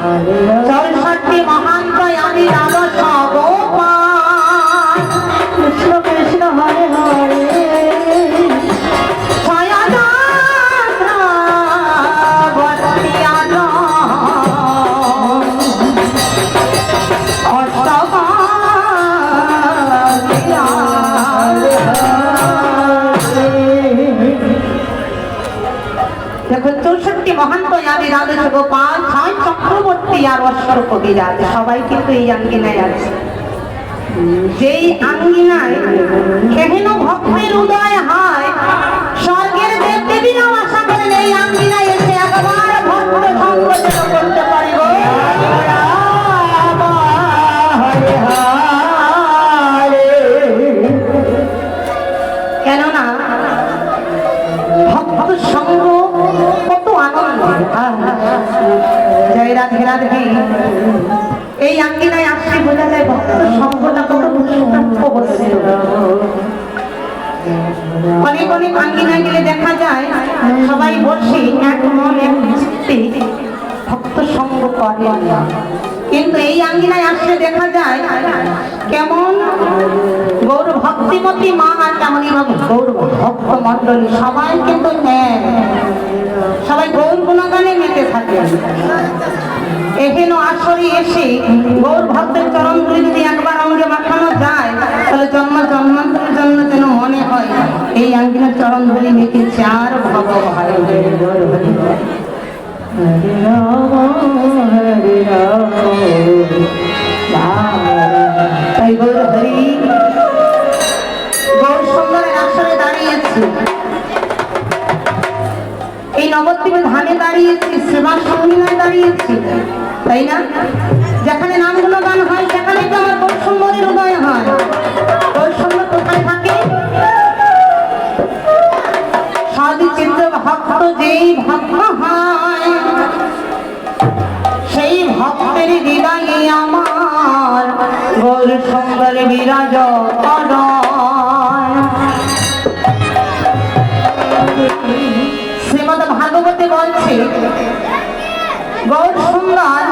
চৌষট্টি মহান আমি রাধা সগোপাল কৃষ্ণ কৃষ্ণ হরে হরে। দেখুন চৌষট্টি মহান আমি রাধা গোপাল আর অশ্বর আছে সবাই কিন্তু এই আঙ্গিনায় আছে। যেই আঙ্গিনায় কেহেন ভক্তের উদয় হয়, স্বর্গের দেব দেবীরাও আশা করেন এই আঙ্গিনায় এসে একবার ভক্ত করতে এই আঙ্গিনায় আসলে বোঝা যায় ভক্ত সঙ্গটা কত বস্তু। অনেক অনেক আঙ্গিনায় গেলে দেখা যায়, সবাই বসে এক মন, এক ভক্ত সঙ্গ করে কিন্তু এই আঙ্গিনায় আসলে দেখা যায়, কেমন গৌর ভক্তিমতী মা আর তেমনই গৌর ভক্ত মন্ডলী সবাই কিন্তু নেয় সবাই গৌর গুণগানে মেতে থাকে। এহেন আসরে এসে গৌর ভক্তের চরণ যদি একবার অঙ্গে মাখানো যায়, তাহলে জন্ম জন্মান্তরের জন্য যেন মনে হয়, এই আঙ্গিনার চরণ ধরে মেখেছে আর ভব হরে। রাম গৌর হরি গৌর সুন্দরের আসরে দাঁড়িয়েছি এই নবদ্বীপে ধানে দাঁড়িয়েছি সেবা সঙ্গীনায় দাঁড়িয়েছি তাই না? যেখানে নামগুলো গান হয়, সেখানে তো আমার সুন্দরের উদয় হয়? সুন্দর কোথায় থাকে? সাধু চিত্র ভক্ত যেই ভক্ত হয় গৌর সুন্দর।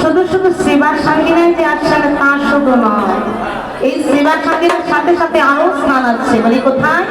শুধু শুধু সেবার সঙ্গিনায় যে আসছেন তা শুধু নয়। এই সেবার সঙ্গিনের সাথে সাথে আরও স্নান আছে। মানে কোথায়?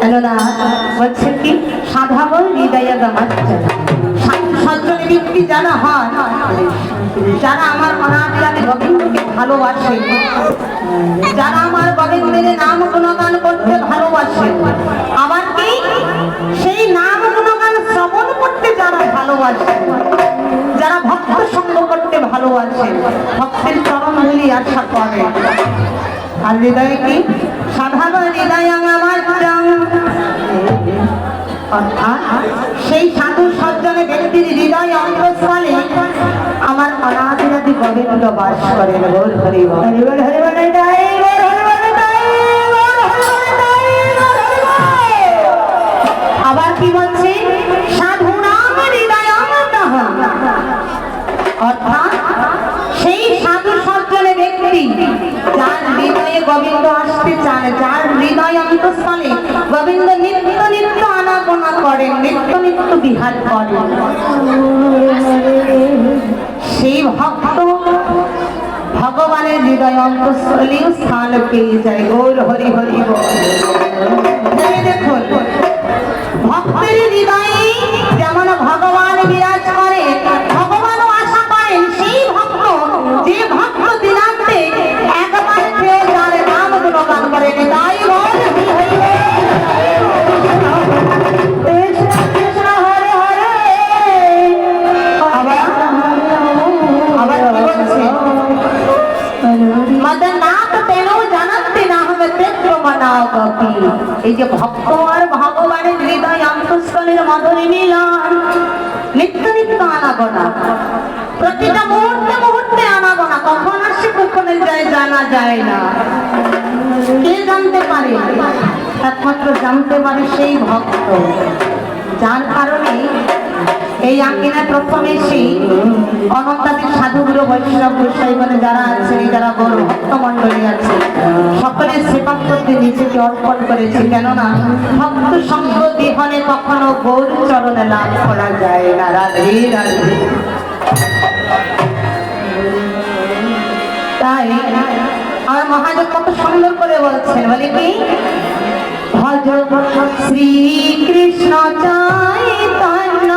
কেননা বলছে কি? সাধাবল হৃদয় সজ্জন ব্যক্তি যারা হয়। যারা আমার অনাদিরাতে গোবিন্দকে ভালোবাসে, যারা আমার গোবিন্দের নাম গুণগান করতে ভালোবাসে, আবার কি? সেই নাম গুণগান শ্রবণ করতে যারা ভালোবাসে, যারা ভক্ত সঙ্গ করতে ভালোবাসে, ভক্তের আশা করে আর হৃদয়ে কি সাধারণ হৃদয় আমার অর্থাৎ সেই সাধু সজ্জনে ব্যক্তির হৃদয় অন্তঃস্থলে আমার অনাদিরাদি গোবিন্দ বাস করেন গৌর হরি বল। হরি গোবিন্দ আসতে চান যার হৃদয় গোবিন্দ নিত্য নিত্য আনাগোনা করেন নিত্য নিত্য বিহার করেন সেই ভক্ত ভগবানের হৃদয় অন্তঃস্থলেও স্থান পেয়ে যায় গৌর হরি হরি। দেখুন, ভক্তের হৃদয়ে এই যে ভক্ত আর ভগবানের হৃদয় অন্তঃস্থলের মাধুরী মিলন নিত্য নিত্য আনাগোনা প্রতিটা মুহূর্তে মুহূর্তে আনাগোনা কখন আসে কখন যায় জানা যায় না কে জানতে পারে? একমাত্র জানতে পারে সেই ভক্ত। যার কারণে এই আঙ্গিনায় প্রথমে সেই অনন্তাদের সাধুগুলো বৈষ্ণব গোসাই বলে যারা আছেন যারা বড় ভক্ত মন্ডলী আছে, সকলে সেবা করতে নিজেকে অর্পণ করেছে। কেননা ভক্ত সঙ্গ বিহনে কখনো গৌর চরণে লাভ করা যায় না। রাধে রাধে। তাই আমার মহাদেব কত সুন্দর করে বলছেন বলে কি? ভজ শ্রীকৃষ্ণ চাই চৈতন্য।